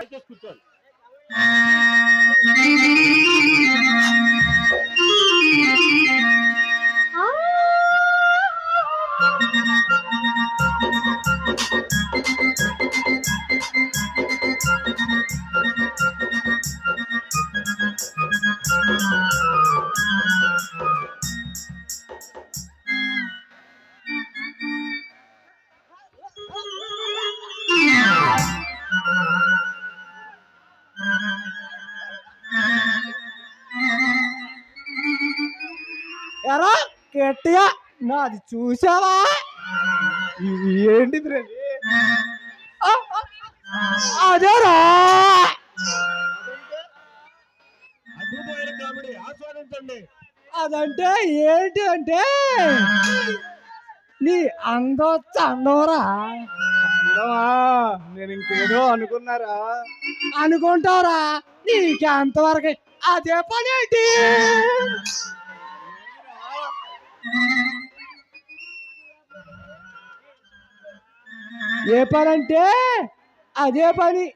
దయచేసి కూర్చోండి ఎరా గట్టిగా. నాది చూసావా ఇది ఏంటి ఫ్రెండ్ అదేరా. అదంటే ఏంటి అంటే నీ అందం చందవరా అందమా నేను ఇంకేదో అనుకున్నారా? అనుకుంటారా? నీకు అంతవరకు అదే పని ఏంటి ఏ పని అంటే అదే పని.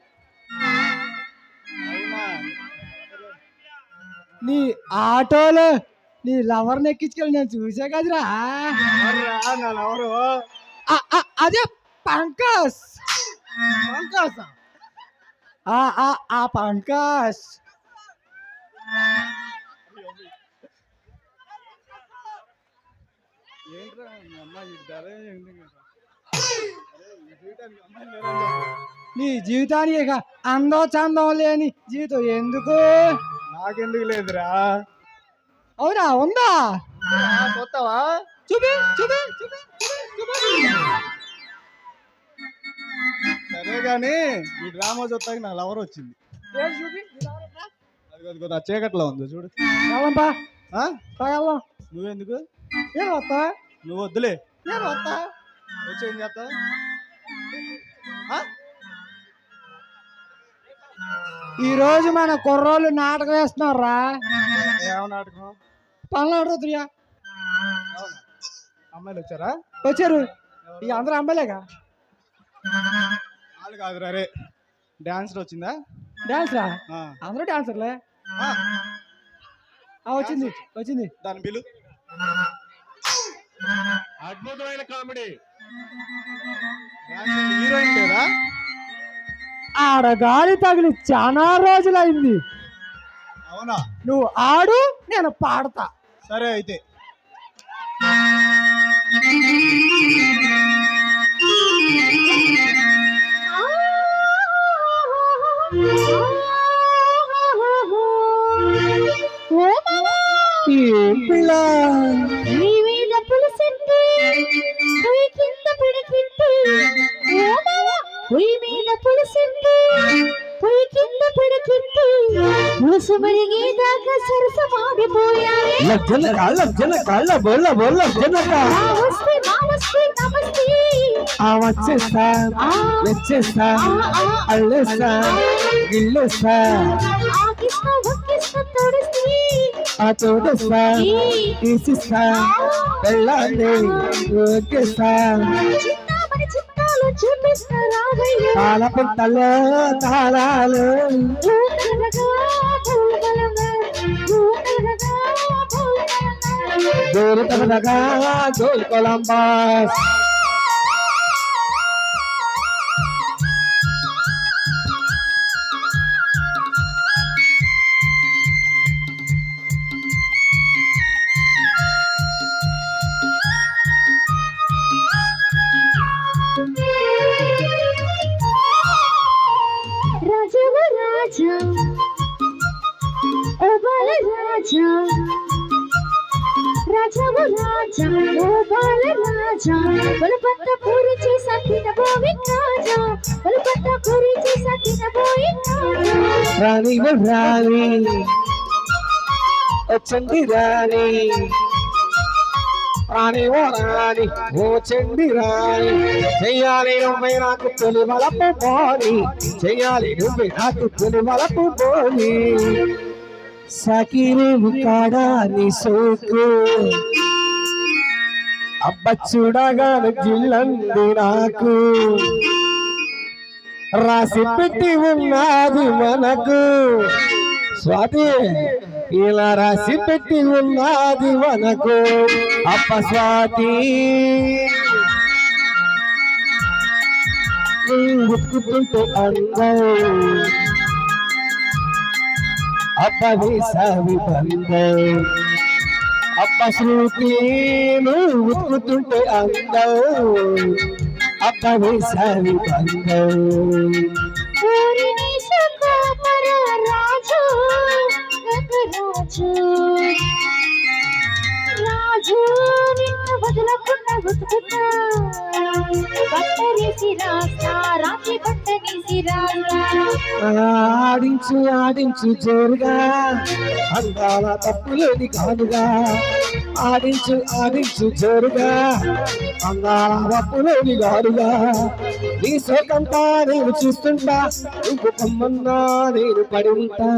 నీ ఆటోలో నీ లవర్ని ఎక్కించుకెళ్ళి నేను చూసా కదరా. అదే పంకజ్. పంకజ్? ఆ ఆ- నీ జీవితానికి ఇక అందం చందం లేని జీవితం ఎందుకు? నాకెందుకు లేదురా. అవునా ఉందా? కొత్తవా చూపి చూపి సరే గాని ఈ డ్రామా చూస్తాకి నాకు లవర్ వచ్చింది. ఏం చూపి? అది చీకట్లో ఉంది చూడు. నువ్వెందుకు? నేను వస్తా నువ్వు వద్దులే నేను వస్తా వచ్చి ఏం చేస్తావు? ఈ రోజు మన కుర్రోళ్ళు నాటకం వేస్తున్నారా? నాటకం పనులు అవునా? అమ్మాయిలు వచ్చారా? వచ్చారు. ఈ అందరూ అమ్మాయిలేగా? వాళ్ళు కాదురా రే డాన్సర్ వచ్చిందా? డాన్స్ రా ఆ. అందరూ డాన్సర్లే? వచ్చింది వచ్చింది. దాని బిల్లు? అద్భుతమైన కామెడీ. హీరోయిన్ లేరా ఆడ గాలి తగిలి చాలా రోజులైంది. అవునా? నువ్వు ఆడు నేను పాడతా. సరే అయితే. ఏం పిల్ల? పొయ్యి కింద పిడికింది పొయ్యి మీద పులిసింది పొయ్యి కింద పిడికింది పులుసు మరిగేదాకా సరసమాడిపోయాయి లజ్జనక లజ్జనక బొల్ల బొల్ల లజ్జనక మా వస్తే మా వస్తే నమస్తే. ఆ వచ్చేస్తా వచ్చేస్తా అల్లేస్తా తొడిస్తే ఆ తోడేస్తా తీసిస్తా వెళ్ళండి ఒకేస్తా చిన్నామని చిత్తాలు చూపిస్తా రావయ్య పాల పుట్టలో తాళాలు భూతలగా దూరతనగా గోల్ కొలంబాస్ రాజవ రాజా ఓ బాల రాజా రాజవ రాజా ఓ బాల రాజా బలపంత పూరి చేసా తినబోయి రాజా బలపంత పూరి చేసా తినబోయి రాజా రాణి ఓ రాణి వచ్చండి రాణి రాణి ఓ రాణి ఓ చెండి రాణి. చెయ్యాలి నువ్వే నాకు తొలి మలపు పోని చెయ్యాలి నువ్వే నాకు తొలి మలపు పోని సకిరి కాడా సోకు. అబ్బ చూడగాను జిల్లంది నాకు. రాసి పెట్టి ఉన్నది మనకు. స్వాతి ఇలా రాసి పెట్టి ఉన్నది మనకు అప్ప స్వాతి. ఉతుకుతుంటే అందరూ అప్ప వేసావి బంధం అప్ప శృతి నువ్వు ఉతుకుతుంటే అందం అప్ప వేసావి బంధం రాజు రాజు. నిన్ను వదలకుండా వెతుకుతా. బట్టరేసి రాస్తా రాత్రి బట్టనేసి ఆడించు ఆడించు జోరుగా. అందాల తప్పులేని కాదుగా ఆడించు ఆడించు జోరుగా. అందాల తప్పులేని గారుగా నీ సోకంతా నేను చూస్తుంటా. నువ్వు కమ్మన్నా నేను పడి ఉంటా.